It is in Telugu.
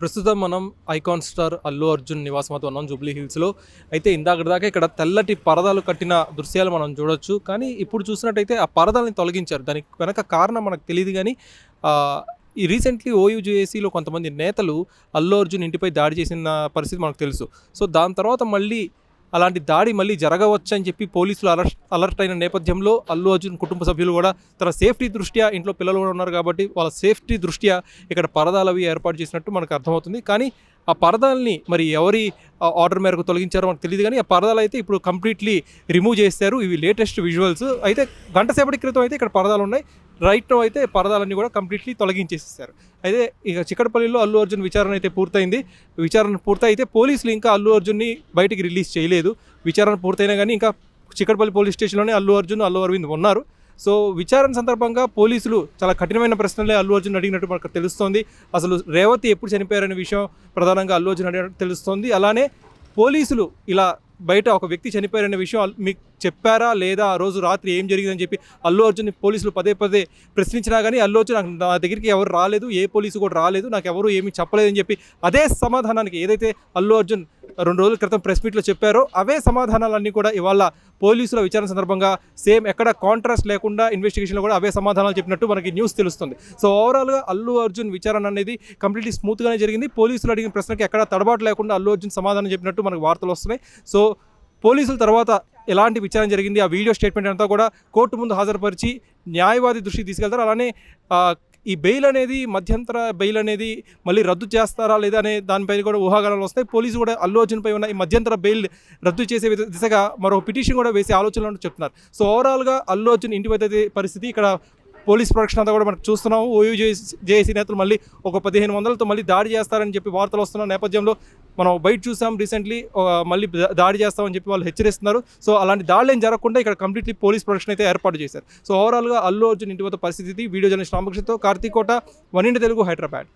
ప్రస్తుతం మనం ఐకాన్ స్టార్ అల్లు అర్జున్ నివాసం వద్ద ఉన్నాం జూబ్లీ హిల్స్లో. అయితే ఇందాక దాకా ఇక్కడ తెల్లటి పరదాలు కట్టిన దృశ్యాలు మనం చూడొచ్చు. కానీ ఇప్పుడు చూసినట్టయితే ఆ పరదాలని తొలగించారు. దానికి వెనక కారణం మనకు తెలియదు కానీ ఈ రీసెంట్లీ ఓయూజేఏసీలో కొంతమంది నేతలు అల్లు అర్జున్ ఇంటిపై దాడి చేసిన పరిస్థితి మనకు తెలుసు. సో దాని తర్వాత మళ్ళీ అలాంటి దాడి మళ్ళీ జరగవచ్చని చెప్పి పోలీసులు అలర్ట్ అలర్ట్ అయిన నేపథ్యంలో అల్లు అర్జున్ కుటుంబ సభ్యులు కూడా తన సేఫ్టీ దృష్ట్యా ఇంట్లో పిల్లలు కూడా ఉన్నారు కాబట్టి వాళ్ళ సేఫ్టీ దృష్ట్యా ఇక్కడ పరదాలు అవి ఏర్పాటు చేసినట్టు మనకు అర్థమవుతుంది. కానీ ఆ పరదాలని మరి ఎవరి ఆర్డర్ మేరకు తొలగించారో మనకు తెలియదు కానీ ఆ పరదాలు అయితే ఇప్పుడు కంప్లీట్లీ రిమూవ్ చేశారు. ఇవి లేటెస్ట్ విజువల్స్. అయితే గంట సేపటి క్రితం అయితే ఇక్కడ పరదాలు ఉన్నాయి. రైట్ అయితే పరదాలన్నీ కూడా కంప్లీట్లీ తొలగించేసేసారు. అయితే ఇక చిక్కడపల్లిలో అల్లు అర్జున్ విచారణ అయితే పూర్తయింది. విచారణ పూర్తయితే పోలీసులు ఇంకా అల్లు అర్జున్ని బయటికి రిలీజ్ చేయలేదు. విచారణ పూర్తయినా కానీ ఇంకా చిక్కడపల్లి పోలీస్ స్టేషన్లోనే అల్లు అర్జున్ అల్లు అరవింద్ ఉన్నారు. సో విచారణ సందర్భంగా పోలీసులు చాలా కఠినమైన ప్రశ్నలే అల్లు అర్జున్ అడిగినట్టు మనకు తెలుస్తోంది. అసలు రేవతి ఎప్పుడు చనిపోయారనే విషయం ప్రధానంగా అల్లు అర్జున్ అడిగినట్టు తెలుస్తోంది. అలానే పోలీసులు ఇలా బయట ఒక వ్యక్తి చనిపోయారనే విషయం మీకు చెప్పారా? లేదా ఆ రోజు రాత్రి ఏం జరిగిందని చెప్పి అల్లు అర్జున్ పోలీసులు పదే పదే ప్రశ్నించినా కానీ అల్లు అర్జున్ నాకు నా దగ్గరికి ఎవరు రాలేదు ఏ పోలీసు కూడా రాలేదు నాకు ఎవరు ఏమీ చెప్పలేదని చెప్పి అదే సమాధానానికి ఏదైతే అల్లు అర్జున్ రెండు రోజుల క్రితం ప్రెస్ మీట్లో చెప్పారో అవే సమాధానాలన్నీ కూడా ఇవాళ పోలీసుల విచారణ సందర్భంగా సేమ్ ఎక్కడ కాంట్రాస్ట్ లేకుండా ఇన్వెస్టిగేషన్లో కూడా అవే సమాధానాలు చెప్పినట్టు మనకి న్యూస్ తెలుస్తుంది. సో ఓవరాల్గా అల్లు అర్జున్ విచారణ అనేది కంప్లీట్లీ స్మూత్గానే జరిగింది. పోలీసులు అడిగిన ప్రశ్నకి ఎక్కడ తడబాటు లేకుండా అల్లు అర్జున్ సమాధానం చెప్పినట్టు మనకు వార్తలు వస్తున్నాయి. సో పోలీసుల తర్వాత ఎలాంటి విచారణ జరిగింది ఆ వీడియో స్టేట్మెంట్ అంతా కూడా కోర్టు ముందు హాజరుపరిచి న్యాయవాది దృష్టికి తీసుకెళ్తారు. అలానే ఈ బెయిల్ అనేది మధ్యంతర బెయిల్ అనేది మళ్ళీ రద్దు చేస్తారా లేదా అనే దానిపై కూడా ఊహాగానాలు వస్తాయి. పోలీసు కూడా అల్లు అర్జున్పై ఉన్న ఈ మధ్యంతర బెయిల్ రద్దు చేసే దిశగా మరో పిటిషన్ కూడా వేసే ఆలోచనలు చెప్తున్నారు. సో ఓవరాల్గా అల్లు అర్జున్ ఇంటి వద్ద పరిస్థితి ఇక్కడ పోలీస్ ప్రొటెక్షన్ అంతా కూడా మనం చూస్తున్నాము ఓయూ జేఏసీ నేతలు మళ్ళీ ఒక పదిహేను వందలతో మళ్ళీ దాడి చేస్తారని చెప్పి వార్తలు వస్తున్న నేపథ్యంలో మనం బయట చూసాం రీసెంట్లీ మళ్ళీ దాడి చేస్తామని చెప్పి వాళ్ళు హెచ్చరిస్తున్నారు. సో అలాంటి దాడులు ఏం జరగకుండా ఇక్కడ కంప్లీట్లీ పోలీస్ ప్రొటెక్షన్ అయితే ఏర్పాటు చేశారు. సో ఓవరాల్గా అల్లు అర్జున్ ఇంటి వద్ద పరిస్థితి వీడియో జర్నలిస్ట్ రామకృష్ణతో కార్తీకోట వన్ ఇంటి తెలుగు హైదరాబాద్.